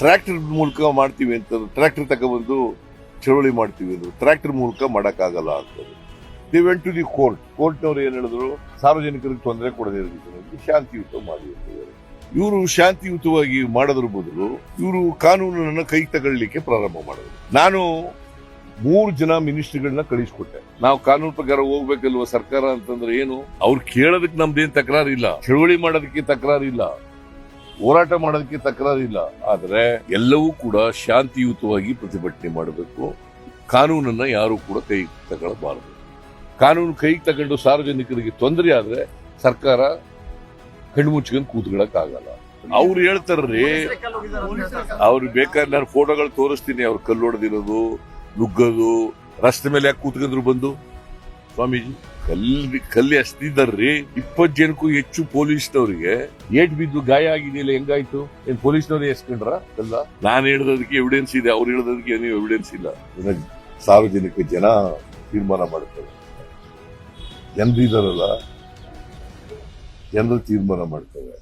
Tractor ಮೂಲಕ ಮಾಡ್ತೀವಿ ಅಂತ ಟ್ರ್ಯಾಕ್ಟರ್ ತಗೊಬಂದು ಚಳುವಳಿ ಮಾಡ್ತೀವಿ ಅಂದ್ರು. ಟ್ರ್ಯಾಕ್ಟರ್ ಮೂಲಕ ಮಾಡೋಕ್ಕಾಗಲ್ಲ ಅಂತಂದ್ರು they went to the court ಕೋರ್ಟ್ನವ್ರು ಏನು ಹೇಳಿದ್ರು? ಸಾರ್ವಜನಿಕರಿಗೆ ತೊಂದರೆ ಕೊಡದೇ ಇರಬೇಕು ಶಾಂತಿಯುತ ಮಾಡಿ ಅಂತ. ಇವರು ಶಾಂತಿಯುತವಾಗಿ ಮಾಡೋದ್ರ ಬದಲು ಇವರು ಕಾನೂನನ್ನ ಕೈ ತಗೊಳ್ಳಿಕ್ಕೆ ಪ್ರಾರಂಭ ಮಾಡಿದ್ರು. ನಾನು ಮೂರು ಜನ ಮಿನಿಸ್ಟ್ರಿಗಳನ್ನ ಕಳಿಸ್ಕೊಟ್ಟೆ. ನಾವು ಕಾನೂನು ಪ್ರಕಾರ ಹೋಗ್ಬೇಕಲ್ವ ಸರ್ಕಾರ ಅಂತಂದ್ರೆ ಏನು? ಅವ್ರು ಕೇಳೋದಕ್ಕೆ ನಮ್ದೇನ್ ತಕರಾರಿಲ್ಲ. ಚಳುವಳಿ ಮಾಡೋದಕ್ಕೆ ತಕರಾರಿಲ್ಲ. ಹೋರಾಟ ಮಾಡೋದಕ್ಕೆ ತಕರಾರಿಲ್ಲ ಆದರೆ ಎಲ್ಲವೂ ಕೂಡ ಶಾಂತಿಯುತವಾಗಿ ಪ್ರತಿಭಟನೆ ಮಾಡಬೇಕು. ಕಾನೂನನ್ನ ಯಾರು ಕೂಡ ಕೈ ತಗೊಳ್ಳಬಾರದು. ಕಾನೂನು ಕೈಗೆ ತಗೊಂಡು ಸಾರ್ವಜನಿಕರಿಗೆ ತೊಂದರೆ ಆದ್ರೆ ಸರ್ಕಾರ ಕಣ್ಮುಚ್ಕೊಂಡು ಕೂತ್ಕೊಳ್ಳೋಕ್ಕಾಗಲ್ಲ. ಅವ್ರು ಹೇಳ್ತಾರ್ರಿ, ಅವ್ರು ಬೇಕಾದ್ರೆ ನಾನು ಫೋಟೋಗಳು ತೋರಿಸ್ತೀನಿ, ಅವ್ರು ಕಲ್ಲು ಹೊಡೆದಿರೋದು, ನುಗ್ಗೋದು, ರಸ್ತೆ ಮೇಲೆ ಯಾಕೆ ಕೂತ್ಕೊಂಡ್ರು ಬಂದು? ಸ್ವಾಮೀಜಿ. ಕಲ್ಲಿ ಕಲ್ಲಿ ಅಷ್ಟಿದ್ದಾರ್ರಿ ಇಪ್ಪತ್ ಜನಕ್ಕೂ ಹೆಚ್ಚು ಪೊಲೀಸ್ನವರಿಗೆ. ಏಟ್ ಬಿದ್ದು ಗಾಯ ಆಗಿದೆಯಲ್ಲ, ಹೆಂಗಾಯ್ತು? ಏನ್ ಪೊಲೀಸ್ನವ್ರು ಎಸ್ಕೊಂಡ್ರ ಅಲ್ಲ ನಾನು ಹೇಳೋದಕ್ಕೆ ಎವಿಡೆನ್ಸ್ ಇದೆ, ಅವ್ರು ಹೇಳ್ದೋದಕ್ಕೆ ಏನು ಎವಿಡೆನ್ಸ್ ಇಲ್ಲ. ಸಾರ್ವಜನಿಕ ಜನ ತೀರ್ಮಾನ ಮಾಡ್ತಾರೆ. ಜನರಿದಾರಲ್ಲ, ಜನರು ತೀರ್ಮಾನ ಮಾಡ್ತಾರೆ.